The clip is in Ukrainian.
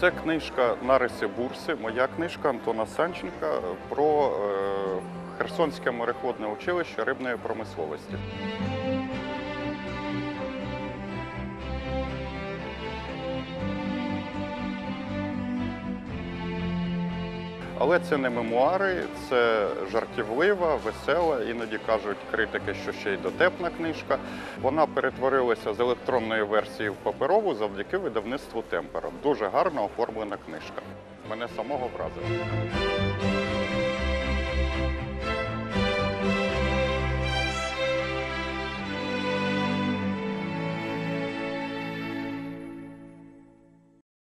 Це книжка Нариси Бурси, моя книжка Антона Санченка про е, Херсонське мореходне училище рибної промисловості. Але це не мемуари, це жартівлива, весела, іноді кажуть критики, що ще й дотепна книжка. Вона перетворилася з електронної версії в паперову завдяки видавництву Темпера. Дуже гарно оформлена книжка. Мене самого вразила.